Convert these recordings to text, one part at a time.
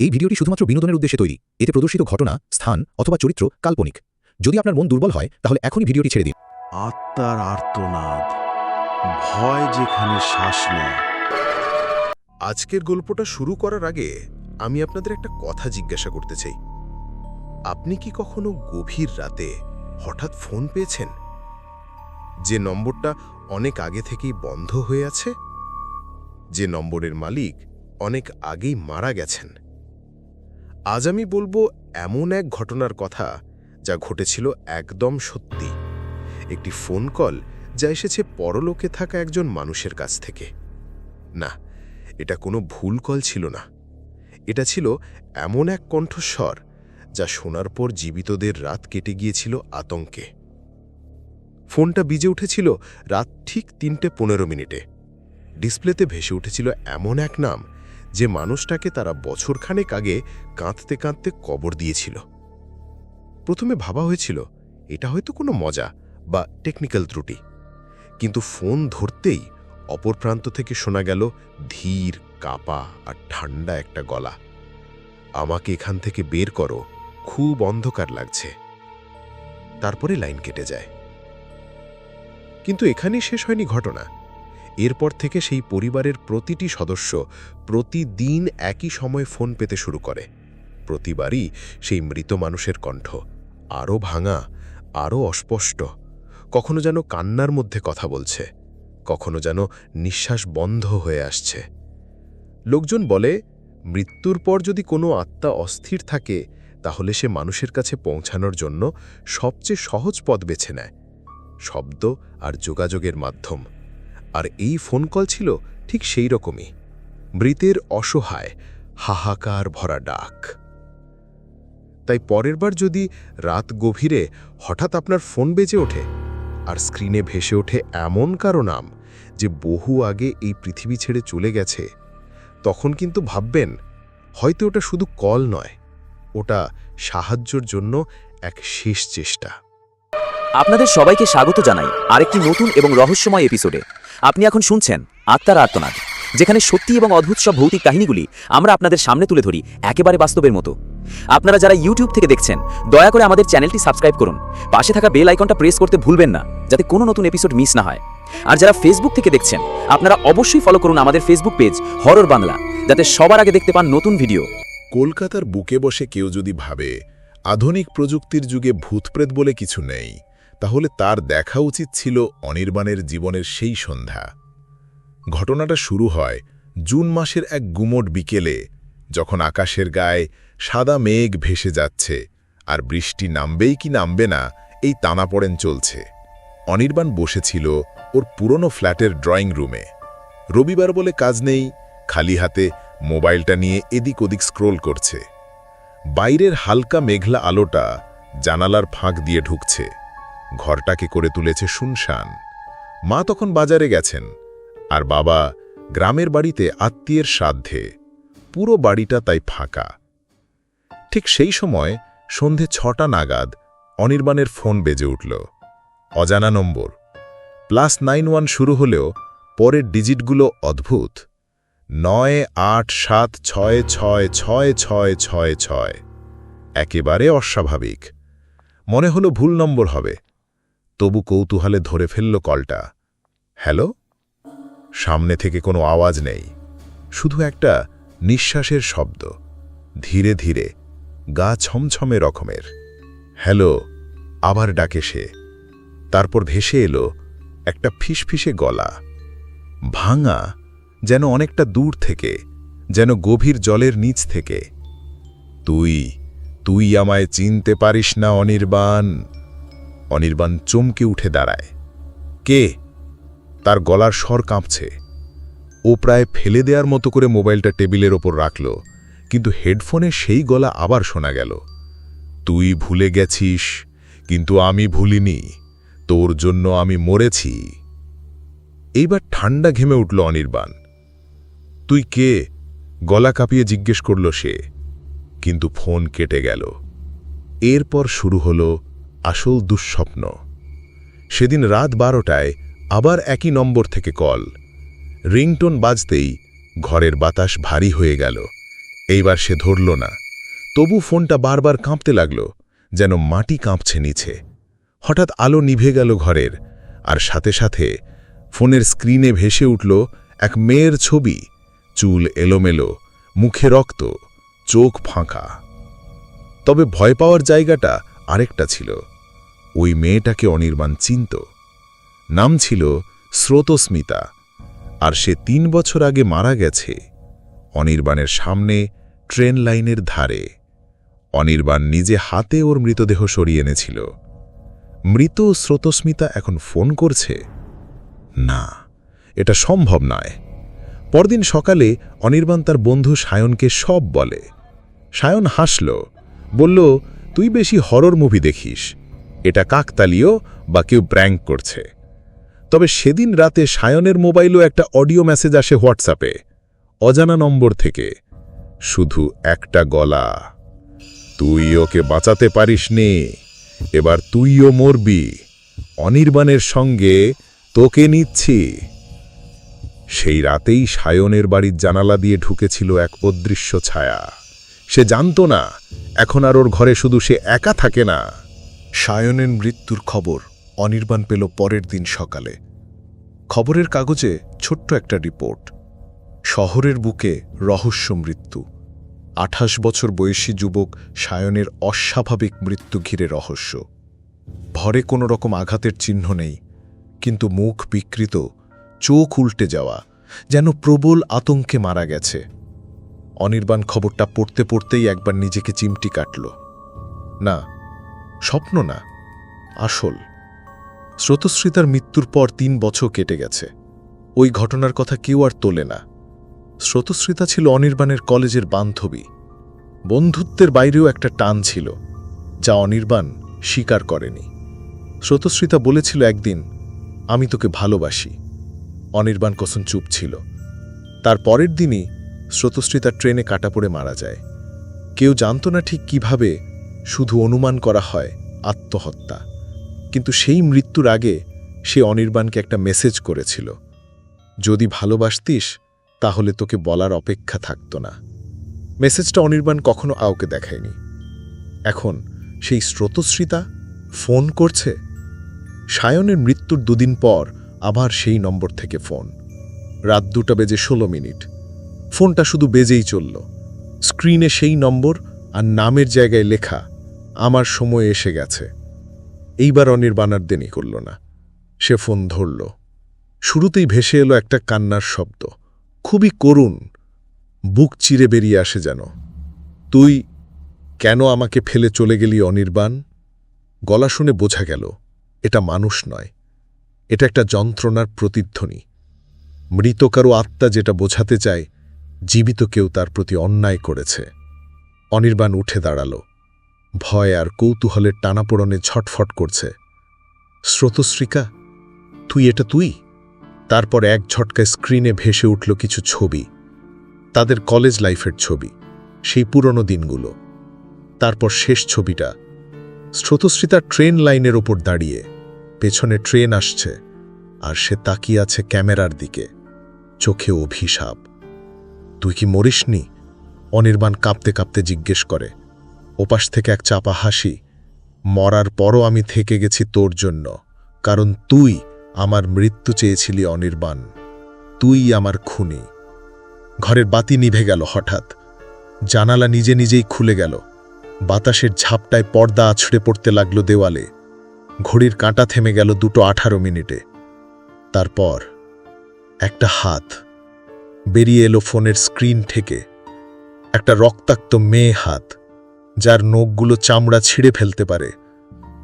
এই ভিডিওটি শুধুমাত্র বিনোদনের উদ্দেশ্যে তৈরি। এতে প্রদর্শিত ঘটনা স্থান অথবা চরিত্র কাল্পনিক। যদি আপনার মন দুর্বল হয় তাহলে এখনই ভিডিওটি ছেড়ে দিন। আত্মার আর্তনাদ। ভয় যেখানে শ্বাস নেয়। আজকের গল্পটা শুরু করার আগে আমি আপনাদের একটা কথা জিজ্ঞাসা করতে চাই। আপনি কি কখনো গভীর রাতে হঠাৎ ফোন পেয়েছেন? যে নম্বরটা অনেক আগে থেকেই বন্ধ হয়ে আছে? যে নম্বরের মালিক অনেক আগেই মারা গেছেন? আজ আমি বলব এমন এক ঘটনার কথা যা ঘটেছিল একদম সত্যি। একটি ফোন কল যা এসেছে পরলোকে থাকা একজন মানুষের কাছ থেকে। না, এটা কোনো ভুল কল ছিল না। এটা ছিল এমন এক কণ্ঠস্বর যা শোনার পর জীবিতদের রাত কেটে গিয়েছিল আতঙ্কে। ফোনটা বিজে উঠেছিল রাত ঠিক তিনটে পনেরো মিনিটে। ডিসপ্লেতে ভেসে উঠেছিল এমন এক নাম যে মানুষটাকে তারা বছরখানেক আগে কাঁদতে কাঁদতে কবর দিয়েছিল। প্রথমে ভাবা হয়েছিল, এটা হয়তো কোনো মজা বা টেকনিক্যাল ত্রুটি। কিন্তু ফোন ধরতেই অপর প্রান্ত থেকে শোনা গেল ধীর, কাপা আর ঠান্ডা একটা গলা। আমাকে এখান থেকে বের করো, খুব অন্ধকার লাগছে। তারপরে লাইন কেটে যায়। কিন্তু এখানেই শেষ হয়নি ঘটনা। এরপর থেকে সেই পরিবারের প্রতিটি সদস্য প্রতিদিন একই সময় ফোন পেতে শুরু করে। প্রতিবারই সেই মৃত মানুষের কণ্ঠ আরও ভাঙা আরও অস্পষ্ট। কখনো যেন কান্নার মধ্যে কথা বলছে, কখনো যেন নিঃশ্বাস বন্ধ হয়ে আসছে। লোকজন বলে, মৃত্যুর পর যদি কোনো আত্মা অস্থির থাকে, তাহলে সে মানুষের কাছে পৌঁছানোর জন্য সবচেয়ে সহজ পথ বেছে নেয়। শব্দ আর যোগাযোগের মাধ্যম। আর এই ফোন কল ছিল ঠিক সেই রকমই। মৃতের অসহায়, হাহাকার ভরা ডাক। তাই পরের বার যদি রাত গভীরে হঠাৎ আপনার ফোন বেজে ওঠে আর স্ক্রিনে ভেসে ওঠে এমন কারও নাম যে বহু আগে এই পৃথিবী ছেড়ে চলে গেছে, তখন কিন্তু ভাববেন, হয়তো ওটা শুধু কল নয়, ওটা সাহায্যর জন্য এক শেষ চেষ্টা। আপনাদের সবাইকে স্বাগত জানাই আরেকটি নতুন এবং রহস্যময় এপিসোডে। আপনি এখন শুনছেন আত্মার আর্তনাদ, যেখানে সত্যি এবং অদ্ভুত সব ভৌতিক কাহিনীগুলি আমরা আপনাদের সামনে তুলে ধরি একেবারে বাস্তবের মতো। আপনারা যারা ইউটিউব থেকে দেখছেন, দয়া করে আমাদের চ্যানেলটি সাবস্ক্রাইব করুন। পাশে থাকা বেল আইকনটা প্রেস করতে ভুলবেন না, যাতে কোনো নতুন এপিসোড মিস না হয়। আর যারা ফেসবুক থেকে দেখছেন, আপনারা অবশ্যই ফলো করুন আমাদের ফেসবুক পেজ হরর বাংলা যাতে সবার আগে দেখতে পান নতুন ভিডিও কলকাতার বুকে বসে কেউ যদি ভাবে, আধুনিক প্রযুক্তির যুগে ভূতপ্রেত বলে কিছু নেই। তাহলে তার দেখা উচিত ছিল অনির্বাণের জীবনের সেই সন্ধ্যা। ঘটনাটা শুরু হয় জুন মাসের এক গুমট বিকেলে, যখন আকাশের গায়ে সাদা মেঘ ভেসে যাচ্ছে আর বৃষ্টি নামবেই কি নামবে না, এই টানাপড়েন চলছে। অনির্বাণ বসেছিল ওর পুরনো ফ্ল্যাটের ড্রয়িং রুমে। রবিবার বলে কাজ নেই, খালি হাতে মোবাইলটা নিয়ে এদিক ওদিক স্ক্রোল করছে। বাইরের হালকা মেঘলা আলোটা জানালার ফাঁক দিয়ে ঢুকছে। ঘরটাকে করে তুলেছে শুনশান। মা তখন বাজারে গেছেন, আর বাবা গ্রামের বাড়িতে আত্মীয়ের সাধ্যে। পুরো বাড়িটা তাই ফাঁকা। ঠিক সেই সময় সন্ধে ছটা নাগাদ অনির্বাণের ফোন বেজে উঠল। অজানা নম্বর। প্লাস নাইন ওয়ান শুরু হলেও পরের ডিজিটগুলো অদ্ভুত। নয় আট সাত ছয় ছয় ছয় ছয় ছয় ছয়। একেবারে অস্বাভাবিক। মনে হলো ভুল নম্বর হবে। তবু কৌতূহলে ধরে ফেলল কলটা। হ্যালো? সামনে থেকে কোনো আওয়াজ নেই। শুধু একটা নিঃশ্বাসের শব্দ। ধীরে ধীরে, গা ছমছমে রকমের। হ্যালো? আবার ডাকে সে। তারপর ভেসে এলো একটা ফিসফিসে গলা। ভাঙা, যেন অনেকটা দূর থেকে, যেন গভীর জলের নিচ থেকে। তুই তুই আমায় চিনতে পারিস না অনির্বাণ। অনির্বাণ চমকে উঠে দাঁড়ায়। কে? তার গলার স্বর কাঁপছে। ও প্রায় ফেলে দেওয়ার মতো করে মোবাইলটা টেবিলের ওপর রাখল, কিন্তু হেডফোনে সেই গলা আবার শোনা গেল। তুই ভুলে গেছিস, কিন্তু আমি ভুলিনি, তোর জন্য আমি মরেছি। এইবার ঠান্ডা ঘেমে উঠল অনির্বাণ। তুই কে? গলা কাঁপিয়ে জিজ্ঞেস করল সে, কিন্তু ফোন কেটে গেল। এরপর শুরু হল আসল দুঃস্বপ্ন। সেদিন রাত বারোটায় আবার একই নম্বর থেকে কল। রিংটোন বাজতেই ঘরের বাতাস ভারী হয়ে গেল। এইবার সে ধরল না। তবু ফোনটা বারবার কাঁপতে লাগল, যেন মাটি কাঁপছে নিচে। হঠাৎ আলো নিভে গেল ঘরের, আর সাথে সাথে ফোনের স্ক্রিনে ভেসে উঠল এক মেয়ের ছবি। চুল এলোমেলো, মুখে রক্ত, চোখ ফাঁকা। তবে ভয় পাওয়ার জায়গাটা আরেকটা ছিল। ওই মেয়েটাকে অনির্বাণ চিনত। নাম ছিল স্রোতস্মিতা, আর সে তিন বছর আগে মারা গেছে অনির্বাণের সামনে ট্রেন লাইনের ধারে। অনির্বাণ নিজে হাতে ওর মৃতদেহ সরিয়ে এনেছিল। মৃত স্রোতস্মিতা এখন ফোন করছে। না, এটা সম্ভব নয়। পরদিন সকালে অনির্বাণ তার বন্ধু সায়নকে সব বলে। সায়ন হাসল, বলল, তুই বেশি হরর মুভি দেখিস। এটা কাকতালীয় বা কেউ প্র্যাঙ্ক করছে। তবে সেদিন রাতে সায়নের মোবাইলও একটা অডিও মেসেজ আসে হোয়াটসঅ্যাপে অজানা নম্বর থেকে, শুধু একটা গলা। তুই ওকে বাঁচাতে পারিস পারিসনি এবার তুইও মরবি, অনির্বাণের সঙ্গে তোকে নিচ্ছি। সেই রাতেই সায়নের বাড়ির জানালা দিয়ে ঢুকেছিল এক অদৃশ্য ছায়া। সে জানত না, এখন আর ওর ঘরে শুধু সে একা থাকে না। সায়নের মৃত্যুর খবর অনির্বাণ পেল পরের দিন সকালে। খবরের কাগজে ছোট্ট একটা রিপোর্ট। শহরের বুকে রহস্য মৃত্যু। আঠাশ বছর বয়সী যুবক সায়নের অস্বাভাবিক মৃত্যু ঘিরে রহস্য। ভরে কোনো রকম আঘাতের চিহ্ন নেই, কিন্তু মুখ বিকৃত, চোখ উল্টে যাওয়া, যেন প্রবল আতঙ্কে মারা গেছে। অনির্বাণ খবরটা পড়তে পড়তেই একবার নিজেকে চিমটি কাটল। না স্বপ্ন না, আসল। স্রোতস্মৃতার মৃত্যুর পর তিন বছর কেটে গেছে। ওই ঘটনার কথা কেউ আর তোলে না। স্রোতস্মৃতা ছিল অনির্বাণের কলেজের বান্ধবী। বন্ধুত্বের বাইরেও একটা টান ছিল, যা অনির্বাণ স্বীকার করেনি। স্রোতস্মৃতা বলেছিল একদিন, আমি তোকে ভালোবাসি। অনির্বাণ কসন চুপ ছিল। তার পরের দিনই স্রোতস্মৃতা ট্রেনে কাটা পড়ে মারা যায়। কেউ জানত না ঠিক কীভাবে শুধু অনুমান করা হয় আত্মহত্যা। কিন্তু সেই মৃত্যুর আগে সে অনির্বাণকে একটা মেসেজ করেছিল। যদি ভালোবাসতিস, তাহলে তোকে বলার অপেক্ষা থাকত না। মেসেজটা অনির্বাণ কখনো কাউকে দেখায়নি। এখন সেই স্রোতস্মৃতা ফোন করছে? সায়নের মৃত্যুর দুদিন পর আবার সেই নম্বর থেকে ফোন। রাত দুটা বেজে ষোলো মিনিট। ফোনটা শুধু বেজেই চলল। স্ক্রিনে সেই নম্বর আর নামের জায়গায় লেখা আমার সময় এসে গেছে। এইবার অনির্বাণার দেনি করল না। সে ফোন ধরল। শুরুতেই ভেসে এলো একটা কান্নার শব্দ। খুবই করুণ। বুক চিরে বেরিয়ে আসে যেন। তুই কেন আমাকে ফেলে চলে গেলি অনির্বাণ? গলা শুনে বোঝা গেল, এটা মানুষ নয়। এটা একটা যন্ত্রণার প্রতিধ্বনি। মৃত কারও আত্মা যেটা বোঝাতে চায়, জীবিত কেউ তার প্রতি অন্যায় করেছে। অনির্বাণ উঠে দাঁড়াল। ভয় আর কৌতূহলের টানাপোড়নে ছটফট করছে। স্রোতশ্রিকা তুই এটা তুই? তারপর এক ঝটকায় স্ক্রিনে ভেসে উঠল কিছু ছবি, তাদের কলেজ লাইফের ছবি, সেই পুরনো দিনগুলো। তারপর শেষ ছবিটা স্রোতশ্রিতা ট্রেন লাইনের ওপর দাঁড়িয়ে, পেছনে ট্রেন আসছে, আর সে তাকিয়ে আছে ক্যামেরার দিকে, চোখে অভিশাপ। তুই কি মরিসনি? অনির্বাণ কাঁপতে কাঁপতে জিজ্ঞেস করে। ওপাশ থেকে এক চাপা হাসি, মরার পরও আমি থেকে গেছি তোর জন্য, কারণ তুই আমার মৃত্যু চেয়েছিলি অনির্বাণ, তুই আমার খুনি। ঘরের বাতি নিভে গেল হঠাৎ, জানালা নিজে নিজেই খুলে গেল, বাতাসের ঝাপটায় পর্দা আছড়ে পড়তে লাগল দেওয়ালে, ঘড়ির কাঁটা থেমে গেল দুটো আঠারো মিনিটে। তারপর একটা হাত বেরিয়ে এলো ফোনের স্ক্রিন থেকে, একটা রক্তাক্ত মেয়ে হাত। যার নখগুলো চামড়া ছিঁড়ে ফেলতে পারে।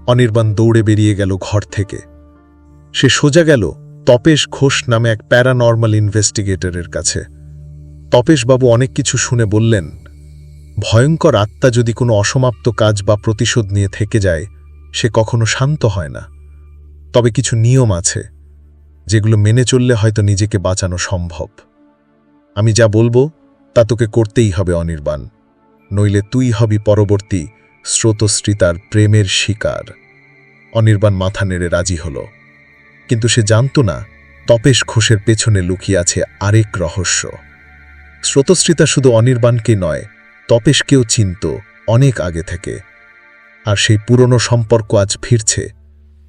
অনির্বাণ দৌড়ে বেরিয়ে গেল ঘর থেকে। সে সোজা গেল তপেশ ঘোষ নামে এক প্যারানর্মাল ইনভেস্টিগেটরের কাছে। তপেশবাবু অনেক কিছু শুনে বললেন, ভয়ঙ্কর আত্মা যদি কোনো অসমাপ্ত কাজ বা প্রতিশোধ নিয়ে থেকে যায়, সে কখনো শান্ত হয় না। তবে কিছু নিয়ম আছে, যেগুলো মেনে চললে হয়তো নিজেকে বাঁচানো সম্ভব। আমি যা বলব, তা তোকে করতেই হবে অনির্বাণ। নইলে তুই হবি পরবর্তী স্রোতস্মৃতার প্রেমের শিকার। অনির্বাণ মাথা নেড়ে রাজি হল। কিন্তু সে জানত না, তপেশ ঘোষের পেছনে লুকিয়ে আছে আরেক রহস্য। স্রোতস্মৃতা শুধু অনির্বাণকে নয়, তপেশকেও চিনত অনেক আগে থেকে। আর সেই পুরনো সম্পর্ক আজ ফিরছে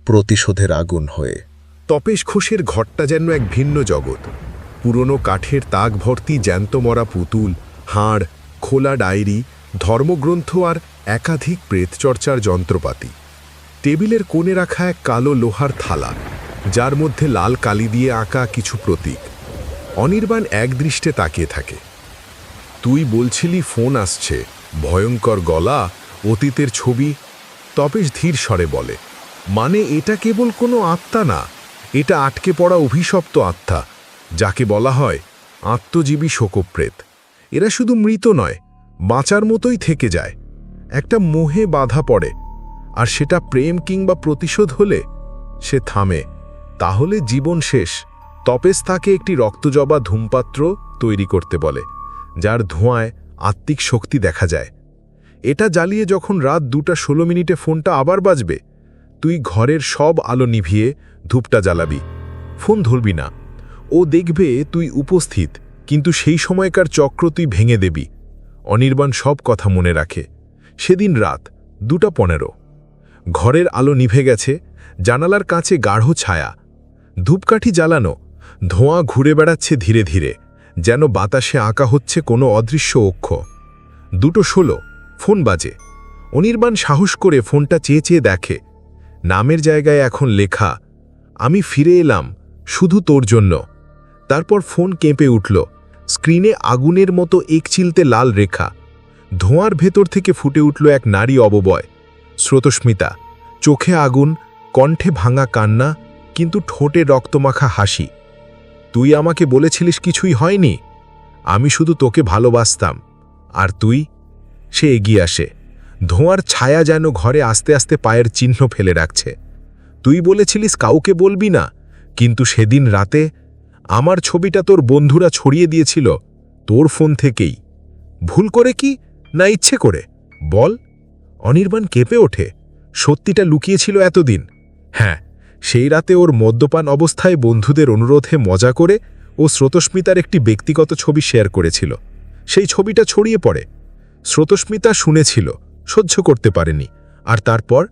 প্রতিশোধের আগুন হয়ে। তপেশ ঘোষের ঘরটা যেন এক ভিন্ন জগৎ। পুরনো কাঠের তাক ভর্তি জ্যান্ত মরা পুতুল, হাড় খোলা ডায়েরি, ধর্মগ্রন্থ আর একাধিক প্রেতচর্চার যন্ত্রপাতি। টেবিলের কোণে রাখা এক কালো লোহার থালা, যার মধ্যে লাল কালি দিয়ে আঁকা কিছু প্রতীক। অনির্বাণ একদৃষ্টে তাকিয়ে থাকে। তুই বলছিলি ফোন আসছে, ভয়ঙ্কর গলা, অতীতের ছবি তপেশ ধীর স্বরে বলে। মানে এটা কেবল কোনো আত্মা না, এটা আটকে পড়া অভিশপ্ত আত্মা, যাকে বলা হয় আত্মজীবী শোকপ্রেত। এরা শুধু মৃত নয়, বাঁচার মতোই থেকে যায়। একটা মোহে বাধা পড়ে, আর সেটা প্রেম কিংবা প্রতিশোধ হলে সে থামে। তাহলে জীবন শেষ। তপেস তাকে একটি রক্তজবা ধূমপাত্র তৈরি করতে বলে, যার ধোঁয়ায় আত্মিক শক্তি দেখা যায়। এটা জ্বালিয়ে যখন রাত দুটা ষোলো মিনিটে ফোনটা আবার বাজবে, তুই ঘরের সব আলো নিভিয়ে ধূপটা জ্বালাবি। ফোন ধরবি না। ও দেখবে তুই উপস্থিত। কিন্তু সেই সময়কার চক্র তুই ভেঙে দেবি। অনির্বাণ সব কথা মনে রাখে। সেদিন রাত, দুটা পনেরো। ঘরের আলো নিভে গেছে, জানালার কাছে গাঢ় ছায়া। ধূপকাঠি জ্বালানো, ধোঁয়া ঘুরে বেড়াচ্ছে ধীরে ধীরে, যেন বাতাসে আঁকা হচ্ছে কোনো অদৃশ্য অক্ষ। দুটো ষোলো, ফোন বাজে। অনির্বাণ সাহস করে ফোনটা চেয়ে চেয়ে দেখে। নামের জায়গায় এখন লেখা, আমি ফিরে এলাম, শুধু তোর জন্য। তারপর ফোন কেঁপে উঠল। স্ক্রিনে আগুনের মতো একচিলতে লাল রেখা। ধোঁয়ার ভেতর থেকে ফুটে উঠল এক নারী অববয়। স্রোতস্মিতা, চোখে আগুন, কণ্ঠে ভাঙা কান্না, কিন্তু ঠোঁটে রক্তমাখা হাসি। তুই আমাকে বলেছিলিস কিছুই হয়নি? আমি শুধু তোকে ভালোবাসতাম। আর তুই? সে এগিয়ে আসে। ধোঁয়ার ছায়া যেন ঘরে আস্তে আস্তে পায়ের চিহ্ন ফেলে রাখছে। তুই বলেছিলিস কাউকে বলবি না, কিন্তু সেদিন রাতে আমার ছবিটা তোর বন্ধুরা ছড়িয়ে দিয়েছিল, তোর ফোন থেকেই। ভুল করে কি না ইচ্ছে করে? বল। অনির্বাণ কেঁপে ওঠে। সত্যিটা লুকিয়েছিল এতদিন। হ্যাঁ সেই রাতে ওর মদ্যপান অবস্থায় বন্ধুদের অনুরোধে মজা করে ও স্রোতস্মিতার একটি ব্যক্তিগত ছবি শেয়ার করেছিল। সেই ছবিটা ছড়িয়ে পড়ে। স্রোতস্মিতা শুনেছিল, সহ্য করতে পারেনি। আর তারপর?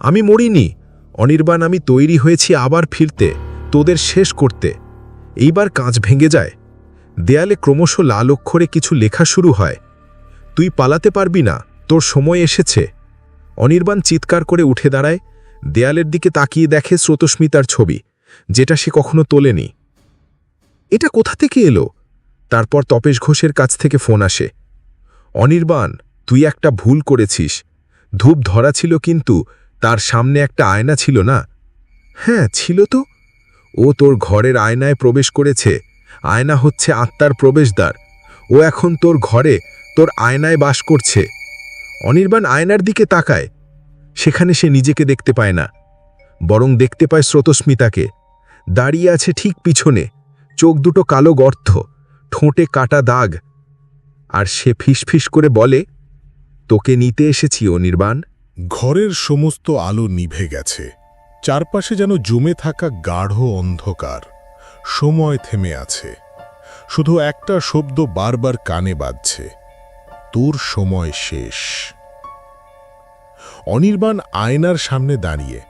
আমি মরিনি। অনির্বাণ, আমি তৈরি হয়েছি আবার ফিরতে, তোদের শেষ করতে। এইবার কাঁচ ভেঙে যায়। দেয়ালে ক্রমশ লাল অক্ষরে কিছু লেখা শুরু হয়। তুই পালাতে পারবি না, তোর সময় এসেছে। অনির্বাণ চিৎকার করে উঠে দাঁড়ায়, দেয়ালের দিকে তাকিয়ে দেখে স্রোতস্মিতার ছবি, যেটা সে কখনো তোলেনি। এটা কোথা থেকে এলো? তারপর তপেশ ঘোষের কাছ থেকে ফোন আসে। অনির্বাণ, তুই একটা ভুল করেছিস। ধূপ ধরা ছিল কিন্তু তার সামনে একটা আয়না ছিল না? হ্যাঁ ছিল তো। ও তোর ঘরের আয়নায় প্রবেশ করেছে। আয়না হচ্ছে আত্মার প্রবেশদ্বার। ও এখন তোর ঘরে, তোর আয়নায় বাস করছে। অনির্বাণ আয়নার দিকে তাকায়। সেখানে সে নিজেকে দেখতে পায় না। বরং দেখতে পায় স্রোতস্মিতাকে। দাঁড়িয়ে আছে ঠিক পিছনে। চোখ দুটো কালো গর্ত। ঠোঁটে কাটা দাগ। আর সে ফিসফিস করে বলে, তোকে নিতে এসেছি, অনির্বাণ। ঘরের সমস্ত আলো নিভে গেছে। চারপাশে যেন জমে থাকা গাঢ় অন্ধকার। সময় থেমে আছে। শুধু একটা শব্দ বারবার কানে বাজছে। তোর সময় শেষ। অনির্বাণ আয়নার সামনে দাঁড়িয়ে।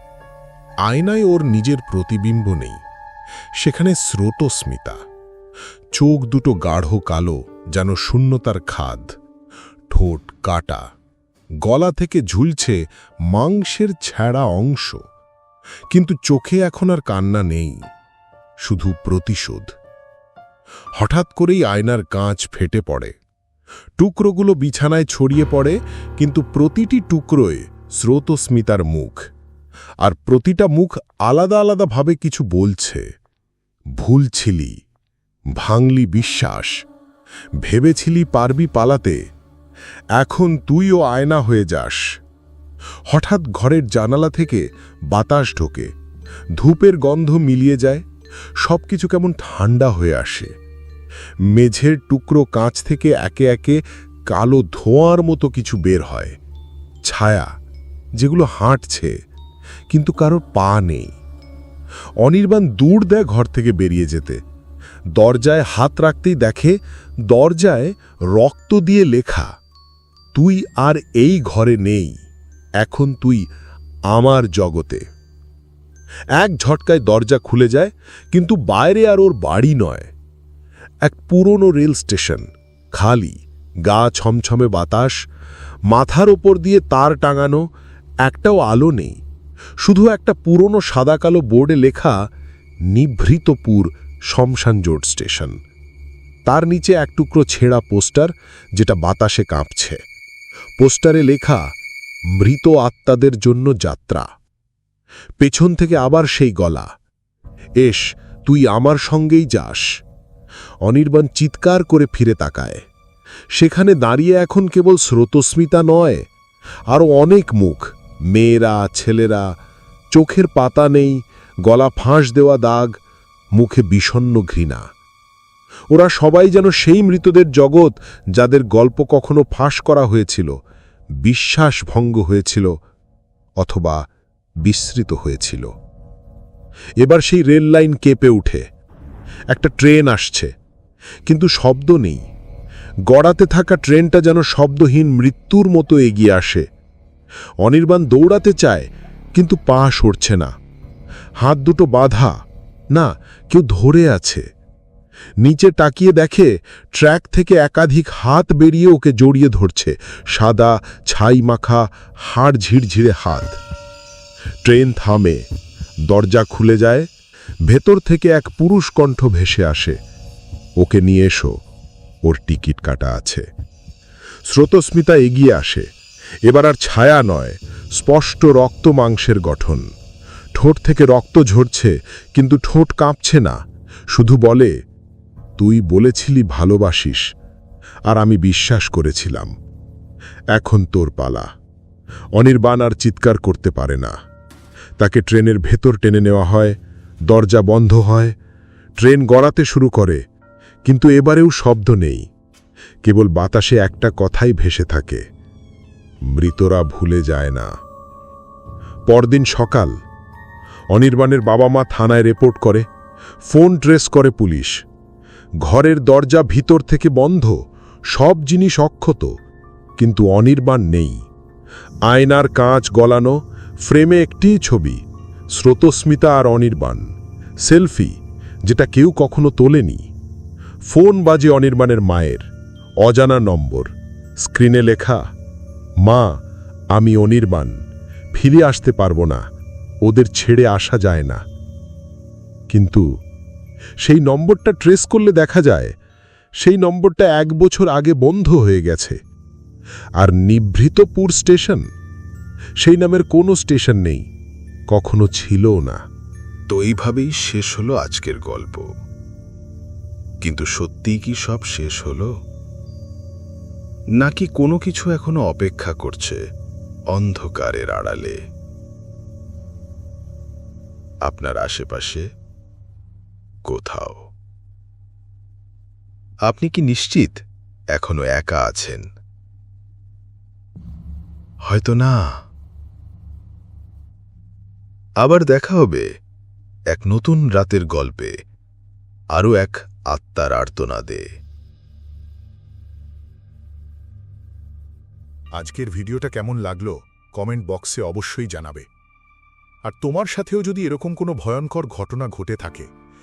আয়নায় ওর নিজের প্রতিবিম্ব নেই। সেখানে স্রোতস্মিতা। চোখ দুটো গাঢ় কালো, যেন শূন্যতার খাদ। ঠোঁট কাটা। গলা থেকে ঝুলছে মাংসের ছেঁড়া অংশ। কিন্তু চোখে এখন আর কান্না নেই, শুধু প্রতিশোধ। হঠাৎ করেই আয়নার কাঁচ ফেটে পড়ে। টুকরোগুলো বিছানায় ছড়িয়ে পড়ে, কিন্তু প্রতিটি টুকরোয় স্রোতস্মিতার মুখ। আর প্রতিটা মুখ আলাদা আলাদাভাবে কিছু বলছে। ভুল ছিলি, ভাঙলি বিশ্বাস, ভেবেছিলি পারবি পালাতে। এখন তুইও আয়না হয়ে যাস। হঠাৎ ঘরের জানালা থেকে বাতাস ঢোকে। ধূপের গন্ধ মিলিয়ে যায়, সবকিছু কেমন ঠান্ডা হয়ে আসে। মেঝের টুকরো কাঁচ থেকে একে একে কালো ধোঁয়ার মতো কিছু বের হয়। ছায়া, যেগুলো হাঁটছে, কিন্তু কারোর পা নেই। অনির্বাণ দূর দেয় ঘর থেকে বেরিয়ে যেতে। দরজায় হাত রাখতেই দেখে দরজায় রক্ত দিয়ে লেখা, তুই আর এই ঘরে নেই। এখন তুই আমার জগতে। এক ঝটকায় দরজা খুলে যায়, কিন্তু বাইরে আর ওর বাড়ি নয়। এক পুরনো রেল স্টেশন, খালি, গা ছমছমে বাতাস, মাথার ওপর দিয়ে তার টাঙানো, একটাও আলো নেই। শুধু একটা পুরনো সাদা কালো বোর্ডে লেখা, নিভৃতপুর শমশান জোট স্টেশন। তার নিচে এক টুকরো ছেঁড়া পোস্টার, যেটা বাতাসে কাঁপছে। পোস্টারে লেখা মৃত আত্মাদের জন্য যাত্রা। পেছন থেকে আবার সেই গলা। এস, তুই আমার সঙ্গেই যাস। অনির্বাণ চিৎকার করে ফিরে তাকায়। সেখানে দাঁড়িয়ে এখন কেবল স্রোতস্মিতা নয় আরও অনেক মুখ। মেয়েরা, ছেলেরা, চোখের পাতা নেই, গলা ফাঁস দেওয়া দাগ, মুখে বিষণ্ণ ঘৃণা। ওরা সবাই যেন সেই মৃতদের জগৎ যাদের গল্প কখনো ফাঁস করা হয়েছিল বিশ্বাস ভঙ্গ হয়েছিল অথবা বিস্মৃত হয়েছিল। এবার সেই রেল লাইন কেঁপে উঠে। একটা ট্রেন আসছে। কিন্তু শব্দ নেই। গড়াতে থাকা ট্রেনটা যেন শব্দহীন মৃত্যুর মতো এগিয়ে আসে। অনির্বাণ দৌড়াতে চায়, কিন্তু পা সরছে না। হাত দুটো বাধা। না, কেউ ধরে আছে। নিচে তাকিয়ে দেখে ট্র্যাক থেকে একাধিক হাত বেরিয়ে ওকে জড়িয়ে ধরছে। সাদা ছাই মাখা হাড় ঝিরঝিরে হাত। ট্রেন থামে। দরজা খুলে যায়। ভেতর থেকে এক পুরুষ কণ্ঠ ভেসে আসে। ওকে নিয়ে এসো। ওর টিকিট কাটা আছে। স্রোতস্মিতা এগিয়ে আসে। এবার আর ছায়া নয়, স্পষ্ট রক্ত মাংসের গঠন। ঠোঁট থেকে রক্ত ঝরছে, কিন্তু ঠোঁট কাঁপছে না। শুধু বলে তুই বলেছিলি ভালোবাসিস, আর আমি বিশ্বাস করেছিলাম। এখন তোর পালা। অনির্বাণ আর চিৎকার করতে পারে না। তাকে ট্রেনের ভেতর টেনে নেওয়া হয়, দরজা বন্ধ হয়, ট্রেন গড়াতে শুরু করে, কিন্তু এবারেও শব্দ নেই। কেবল বাতাসে একটা কথাই ভেসে থাকে, মৃতরা ভুলে যায় না। পরদিন সকাল, অনির্বাণের বাবা মা থানায় রিপোর্ট করে, ফোন ট্রেস করে পুলিশ। ঘরের দরজা ভিতর থেকে বন্ধ, সব জিনিস অক্ষত, কিন্তু অনির্বাণ নেই। আয়নার কাঁচ গলানো, ফ্রেমে একটিই ছবি, স্রোতস্মিতা আর অনির্বাণ। সেলফি, যেটা কেউ কখনো তোলেনি। ফোন বাজে অনির্বাণের মায়ের, অজানা নম্বর। স্ক্রিনে লেখা, মা, আমি অনির্বাণ, ফিরে আসতে পারব না, ওদের ছেড়ে আসা যায় না। কিন্তু সেই নম্বরটা ট্রেস করলে দেখা যায়, সেই নম্বরটা এক বছর আগে বন্ধ হয়ে গেছে। আর নিভৃতপুর স্টেশন, সেই নামের কোনো স্টেশন নেই, কখনো ছিলও না। তো এইভাবেই শেষ হলো আজকের গল্প। কিন্তু সত্যিই কি সব শেষ হলো? নাকি কোনো কিছু এখনও অপেক্ষা করছে অন্ধকারের আড়ালে? আপনার আশেপাশে কোথাও। আপনি কি নিশ্চিত এখনও একা আছেন? হয়তো না। আবার দেখা হবে এক নতুন রাতের গল্পে, আরও এক আত্মার আর্তনাদে। আজকের ভিডিওটা কেমন লাগল কমেন্ট বক্সে অবশ্যই জানাবে। আর তোমার সাথেও যদি এরকম কোনো ভয়ঙ্কর ঘটনা ঘটে থাকে